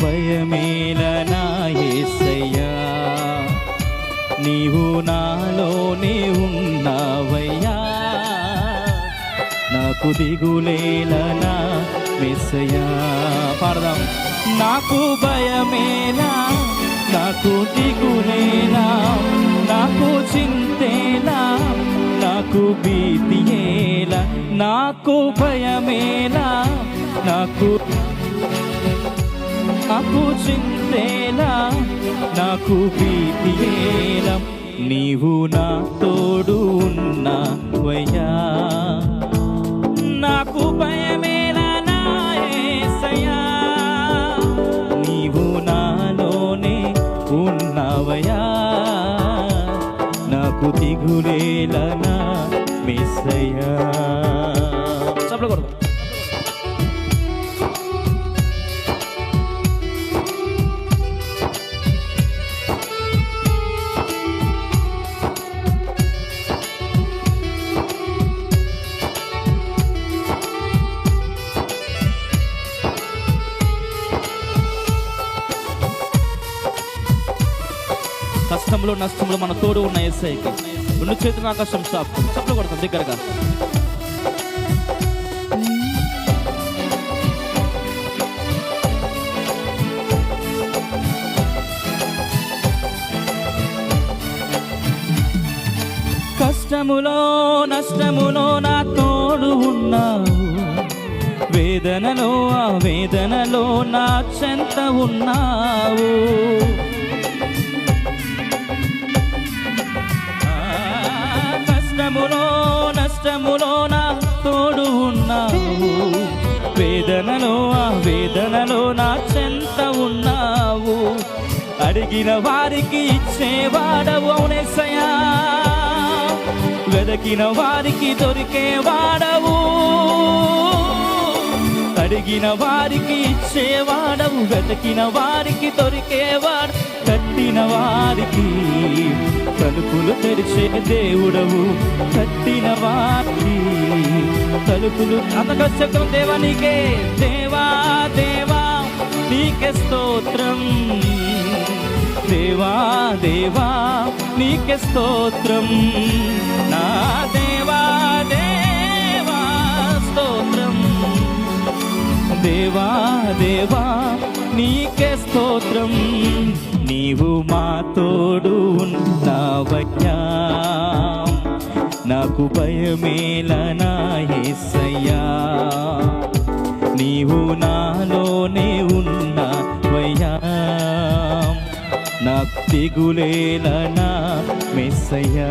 భయమేల నా యేసయ్యా నీవు నాలో నాకు దిగులేలనా మెస్సయా పాడదాం. నాకు భయమేనా? నాకు దిగులేనా? నాకు చింతేనా? నాకు భీతియేలా నాకు భయమేనా? నాకు నాకు చింతేనా? నాకు భీతియేలా నీవు నా తోడు ఉన్నావయ్యా నాకు భయమేలా నా నీవు నాలోనే ఉన్నావయ్యా. నాకు దిగులేలా నా కష్టంలో నష్టంలో మన తోడు ఉన్న ఎస్ఐకి రెండు చేతులు ఆకాశం చాపు. చప్పలు కొడతాం దగ్గరగా. కష్టములో నష్టములో నా తోడు ఉన్నావు. వేదనలో ఆ వేదనలో నా చెంత ఉన్నావు. కష్టములో నష్టములో నా తోడు ఉన్నావు. వేదనలో ఆ వేదనలో నా చెంత ఉన్నావు. అడిగిన వారికి ఇచ్చేవాడవు అవునేసయా వెదకిన వారికి దొరికేవాడవు. అడిగిన వారికి ఇచ్చేవాడవు. వెతికిన వారికి దొరికేవాడు. కట్టిన వారికి తలుపులు తెరిచే దేవుడవు కట్టిన వారికి తలుపులు అనగచ్చకం చెప్తాం దేవా నీకే. దేవా దేవా నీకే స్తోత్రం. దేవా దేవా నీకే స్తోత్రం. నా దేవా దేవా స్తోత్రం. దేవా దేవా నీకే స్తోత్రం. నీవు మా తోడు ఉన్నావయ్యా. నాకు భయమేలనా యేసయ్యా నీవు నాలోనే ఉన్నవయ్యా. నాకు దిగులేలనా మెస్సయ్యా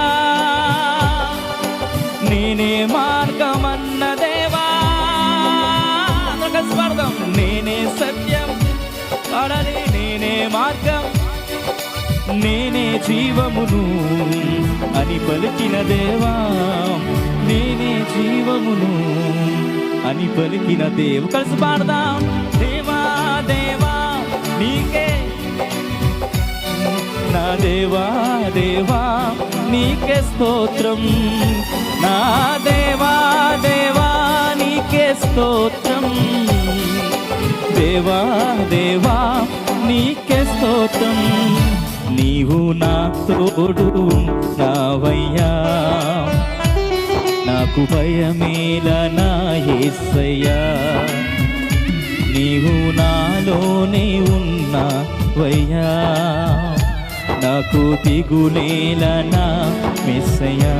నేనే మార్గమన్న దేవా. అందరికీ నేనే సత్యం. పాడాలి నేనే మార్గం. నేనే జీవమును అని పలికిన దేవా. నేనే జీవమును అని పలికిన దేవు. కలిసి పాడదాం. దేవా దేవా నీకే. నా దేవా దేవా నీకే స్తోత్రం. నా దేవా దేవా నీకే స్తోత్రం. దేవా దేవా నీకే స్తోత్రం. నీవు నా తోడు నావయ్యా నాకు భయమేల నా యేసయ్యా నీవు నాలోనే ఉన్నావయ్యా. నాకు దిగులేలనా మెస్సయ్యా.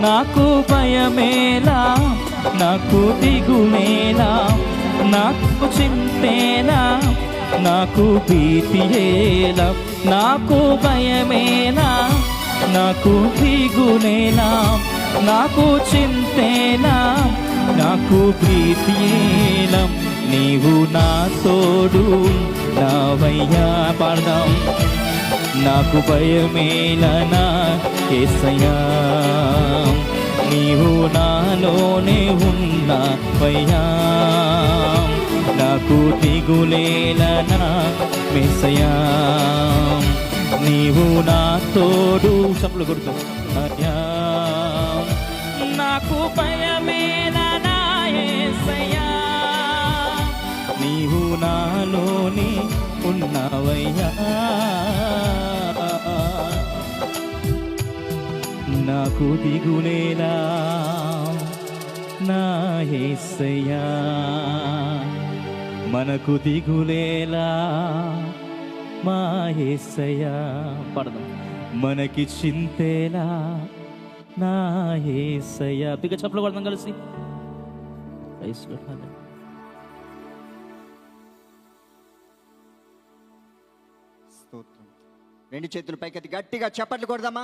నాకు భయమేలా నాకు దిగులేలా నాకు చింతేలా నాకు భీతియేలా నాకు భయమేలా నాకు దిగులేలా నాకు చింతేలా నాకు భీతియేలా నీవు నా తోడు. నావయ్యా పాడదాం. నాకు భయమేలనా ఏసయ్యా నీవు నాలోనే ఉన్నావయ్యా. నాకు దిగులేలనా మెసయా నీవు నా తోడు చప్పులు కొడుతూ. నాకు భయమే నాలోని ఉన్నవయ్యా. నాకు దిగునేలా నా ఏసయ్యా. మనకు దిగులేలా మా ఏసయ్యా. పడదాం. మనకి చింతేలా నా ఏసయ్యా. పిక చెప్పలు కొడదాం కలిసి. Praise రెండు చేతులు పైకెత్తి గట్టిగా చప్పట్లు కొడదామా?